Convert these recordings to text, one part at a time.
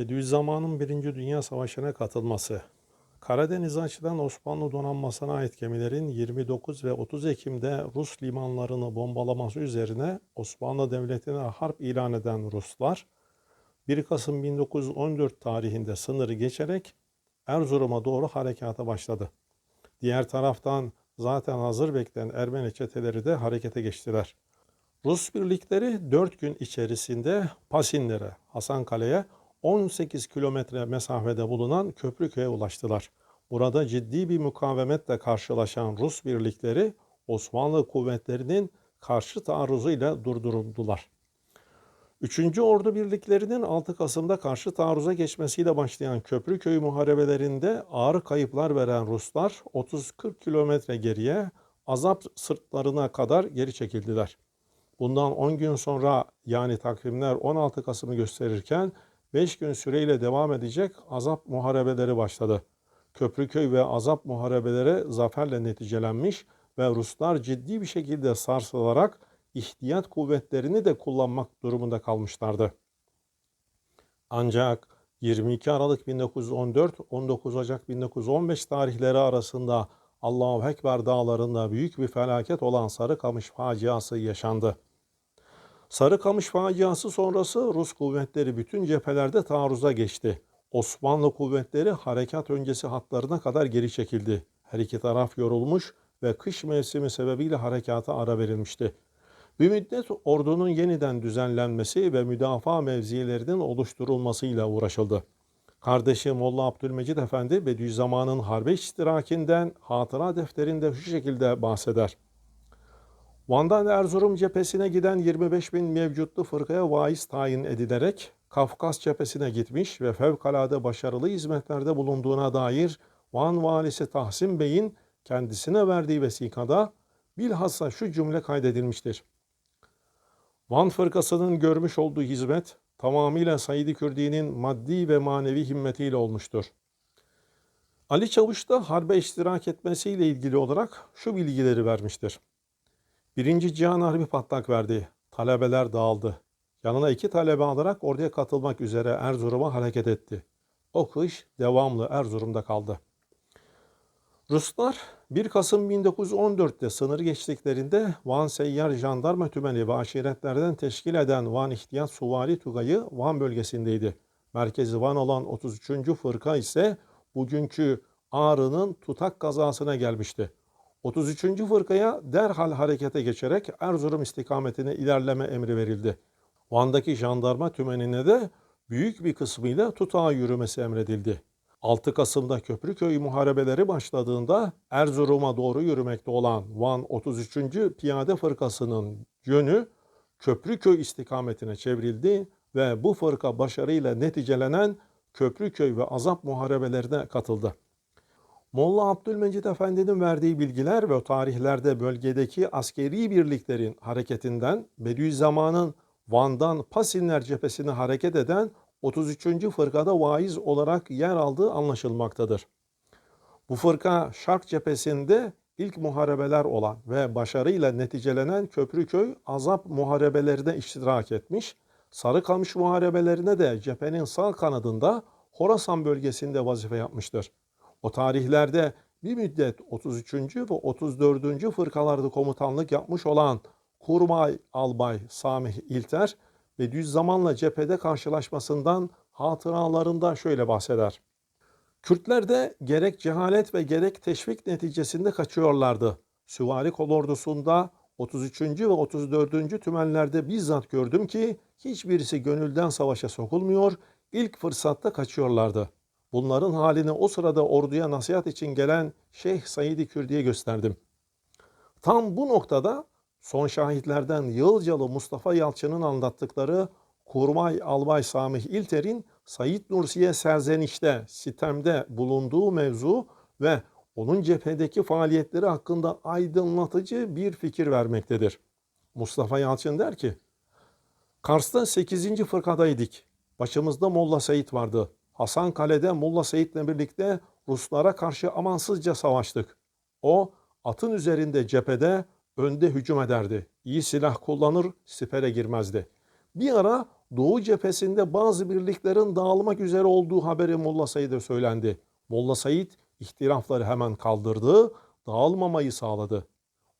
Bediüzzaman'ın Birinci Dünya Savaşı'na katılması. Karadeniz'e açılan Osmanlı donanmasına ait gemilerin 29 ve 30 Ekim'de Rus limanlarını bombalaması üzerine Osmanlı Devleti'ne harp ilan eden Ruslar, 1 Kasım 1914 tarihinde sınırı geçerek Erzurum'a doğru harekata başladı. Diğer taraftan zaten hazır bekleyen Ermeni çeteleri de harekete geçtiler. Rus birlikleri 4 gün içerisinde Pasinlere, Hasankale'ye 18 kilometre mesafede bulunan Köprüköy'e ulaştılar. Burada ciddi bir mukavemetle karşılaşan Rus birlikleri Osmanlı kuvvetlerinin karşı taarruzuyla durduruldular. 3. Ordu birliklerinin 6 Kasım'da karşı taarruza geçmesiyle başlayan Köprüköy muharebelerinde ağır kayıplar veren Ruslar 30-40 kilometre geriye Azap sırtlarına kadar geri çekildiler. Bundan 10 gün sonra yani takvimler 16 Kasım'ı gösterirken 5 gün süreyle devam edecek Azap muharebeleri başladı. Köprüköy ve Azap muharebeleri zaferle neticelenmiş ve Ruslar ciddi bir şekilde sarsılarak ihtiyat kuvvetlerini de kullanmak durumunda kalmışlardı. Ancak 22 Aralık 1914 19 Ocak 1915 tarihleri arasında Allahu Ekber dağlarında büyük bir felaket olan Sarıkamış faciası yaşandı. Sarıkamış faciası sonrası Rus kuvvetleri bütün cephelerde taarruza geçti. Osmanlı kuvvetleri harekat öncesi hatlarına kadar geri çekildi. Her iki taraf yorulmuş ve kış mevsimi sebebiyle harekata ara verilmişti. Bir müddet ordunun yeniden düzenlenmesi ve müdafaa mevzilerinin oluşturulmasıyla uğraşıldı. Kardeşi Molla Abdülmecid Efendi Bediüzzaman'ın harbe iştirakinden hatıra defterinde şu şekilde bahseder. Van'dan Erzurum cephesine giden 25 bin mevcutlu fırkaya vaiz tayin edilerek Kafkas cephesine gitmiş ve fevkalade başarılı hizmetlerde bulunduğuna dair Van valisi Tahsin Bey'in kendisine verdiği vesikada bilhassa şu cümle kaydedilmiştir. Van fırkasının görmüş olduğu hizmet tamamıyla Said-i Kürdi'nin maddi ve manevi himmetiyle olmuştur. Ali Çavuş da harbe iştirak etmesiyle ilgili olarak şu bilgileri vermiştir. Birinci Cihan Harbi patlak verdi. Talebeler dağıldı. Yanına iki talebe alarak oraya katılmak üzere Erzurum'a hareket etti. O kış devamlı Erzurum'da kaldı. Ruslar 1 Kasım 1914'te sınır geçtiklerinde Van Seyyar Jandarma Tümeni ve aşiretlerden teşkil eden Van İhtiyat Suvari Tugayı Van bölgesindeydi. Merkezi Van olan 33. Fırka ise bugünkü Ağrı'nın tutak kazasına gelmişti. 33. Fırkaya derhal harekete geçerek Erzurum istikametine ilerleme emri verildi. Van'daki jandarma tümenine de büyük bir kısmıyla tutağa yürümesi emredildi. 6 Kasım'da Köprüköy muharebeleri başladığında Erzurum'a doğru yürümekte olan Van 33. Piyade Fırkası'nın yönü Köprüköy istikametine çevrildi ve bu fırka başarıyla neticelenen Köprüköy ve Azap muharebelerine katıldı. Molla Abdülmecid Efendi'nin verdiği bilgiler ve tarihlerde bölgedeki askeri birliklerin hareketinden Bediüzzaman'ın Van'dan Pasinler cephesine hareket eden 33. fırkada vaiz olarak yer aldığı anlaşılmaktadır. Bu fırka Şark cephesinde ilk muharebeler olan ve başarıyla neticelenen Köprüköy azap muharebelerine iştirak etmiş, Sarıkamış muharebelerine de cephenin sağ kanadında Horasan bölgesinde vazife yapmıştır. O tarihlerde bir müddet 33. ve 34. fırkalarda komutanlık yapmış olan Kurmay Albay Samih İlter, Bediüzzaman'la cephede karşılaşmasından hatıralarında şöyle bahseder. Kürtler de gerek cehalet ve gerek teşvik neticesinde kaçıyorlardı. Süvari kolordusunda 33. ve 34. tümenlerde bizzat gördüm ki hiçbirisi gönülden savaşa sokulmuyor, ilk fırsatta kaçıyorlardı. Bunların halini o sırada orduya nasihat için gelen Şeyh Said-i Kürdi'ye gösterdim. Tam bu noktada son şahitlerden Yığılcalı Mustafa Yalçın'ın anlattıkları Kurmay Albay Samih İlter'in Said Nursi'ye serzenişte, sitemde bulunduğu mevzu ve onun cephedeki faaliyetleri hakkında aydınlatıcı bir fikir vermektedir. Mustafa Yalçın der ki, Kars'ta 8. fırkadaydık. Başımızda Molla Seyit vardı. Hasan Kale'de Molla Seyit'le birlikte Ruslara karşı amansızca savaştık. O atın üzerinde cephede önde hücum ederdi. İyi silah kullanır, sipere girmezdi. Bir ara Doğu cephesinde bazı birliklerin dağılmak üzere olduğu haberi Molla Said'e söylendi. Molla Said ihtilafları hemen kaldırdı, dağılmamayı sağladı.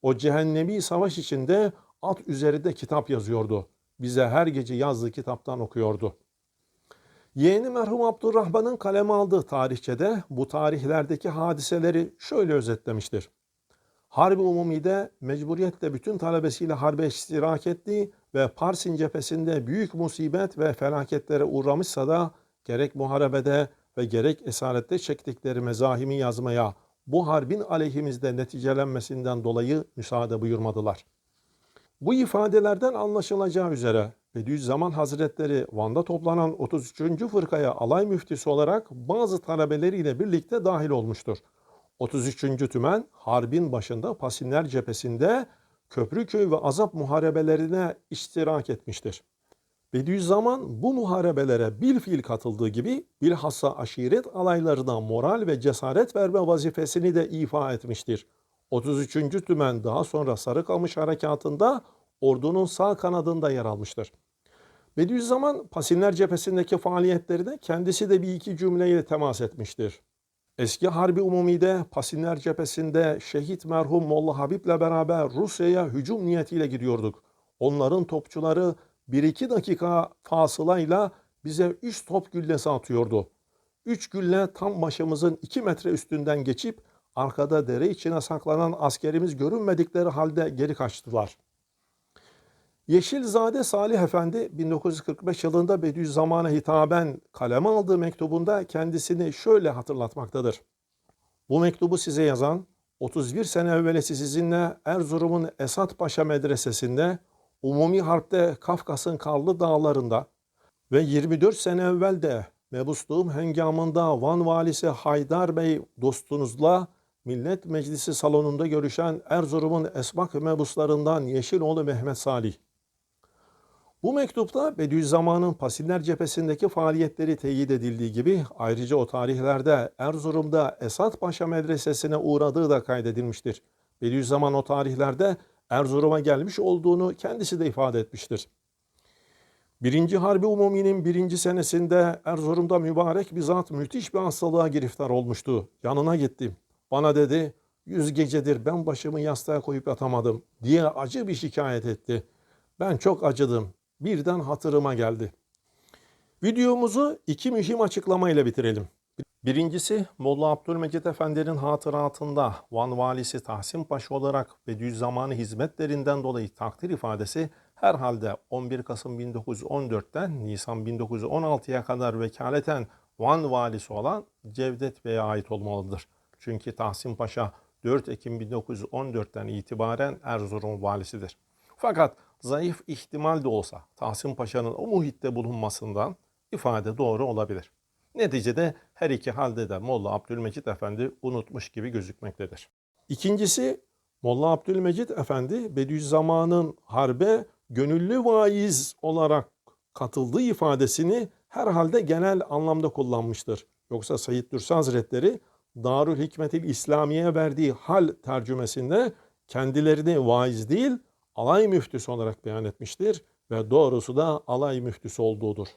O cehennemi savaş içinde at üzerinde kitap yazıyordu. Bize her gece yazdığı kitaptan okuyordu. Yeğeni merhum Abdurrahman'ın kaleme aldığı tarihçede bu tarihlerdeki hadiseleri şöyle özetlemiştir. Harbi Umumi'de mecburiyetle bütün talebesiyle harbe iştirak ettiği ve Parsin cephesinde büyük musibet ve felaketlere uğramışsa da gerek muharebede ve gerek esarette çektikleri mezahimi yazmaya bu harbin aleyhimizde neticelenmesinden dolayı müsaade buyurmadılar. Bu ifadelerden anlaşılacağı üzere Bediüzzaman Hazretleri Van'da toplanan 33. fırkaya alay müftüsü olarak bazı talebeleriyle birlikte dahil olmuştur. 33. tümen harbin başında Pasinler cephesinde Köprüköy ve Azap muharebelerine iştirak etmiştir. Bediüzzaman bu muharebelere bil fiil katıldığı gibi bilhassa aşiret alaylarına moral ve cesaret verme vazifesini de ifa etmiştir. 33. tümen daha sonra Sarıkamış harekatında ordunun sağ kanadında yer almıştır. Bediüzzaman Pasinler cephesindeki faaliyetlerine kendisi de bir iki cümleyle temas etmiştir. Eski Harbi Umumi'de Pasinler cephesinde şehit merhum Molla Habib'le beraber Rusya'ya hücum niyetiyle gidiyorduk. Onların topçuları 1-2 dakika fasılayla bize 3 top güllesi atıyordu. 3 gülle tam başımızın 2 metre üstünden geçip arkada dere içine saklanan askerimiz görünmedikleri halde geri kaçtılar. Yeşilzade Salih Efendi 1945 yılında Bediüzzaman'a hitaben kaleme aldığı mektubunda kendisini şöyle hatırlatmaktadır. Bu mektubu size yazan 31 sene evvelesi sizinle Erzurum'un Esat Paşa Medresesi'nde Umumi Harp'te Kafkas'ın Karlı Dağları'nda ve 24 sene evvel de mebusluğum hengamında Van Valisi Haydar Bey dostunuzla Millet Meclisi salonunda görüşen Erzurum'un esmak mebuslarından Yeşiloğlu Mehmet Salih. Bu mektupta Bediüzzaman'ın Pasiller cephesindeki faaliyetleri teyit edildiği gibi ayrıca o tarihlerde Erzurum'da Esat Paşa Medresesi'ne uğradığı da kaydedilmiştir. Bediüzzaman o tarihlerde Erzurum'a gelmiş olduğunu kendisi de ifade etmiştir. Birinci Harbi Umumi'nin birinci senesinde Erzurum'da mübarek bir zat müthiş bir hastalığa giriftar olmuştu. Yanına gittim. Bana dedi, yüz gecedir ben başımı yastığa koyup yatamadım diye acı bir şikayet etti. Ben çok acıdım. Birden hatırıma geldi. Videomuzu iki mühim açıklamayla bitirelim. Birincisi Molla Abdülmecit Efendi'nin hatıratında Van Valisi Tahsin Paşa olarak Bediüzzaman'ı hizmetlerinden dolayı takdir ifadesi herhalde 11 Kasım 1914'ten Nisan 1916'ya kadar vekaleten Van valisi olan Cevdet Bey'e ait olmalıdır. Çünkü Tahsin Paşa 4 Ekim 1914'ten itibaren Erzurum valisidir. Fakat zayıf ihtimal de olsa Tahsin Paşa'nın o muhitte bulunmasından ifade doğru olabilir. Neticede her iki halde de Molla Abdülmecit Efendi unutmuş gibi gözükmektedir. İkincisi Molla Abdülmecit Efendi Bediüzzaman'ın harbe gönüllü vaiz olarak katıldığı ifadesini herhalde genel anlamda kullanmıştır. Yoksa Said Nursi Hazretleri Darül Hikmetil İslamiye verdiği hal tercümesinde kendilerini vaiz değil alay müftüsü olarak beyan etmiştir ve doğrusu da alay müftüsü olduğudur.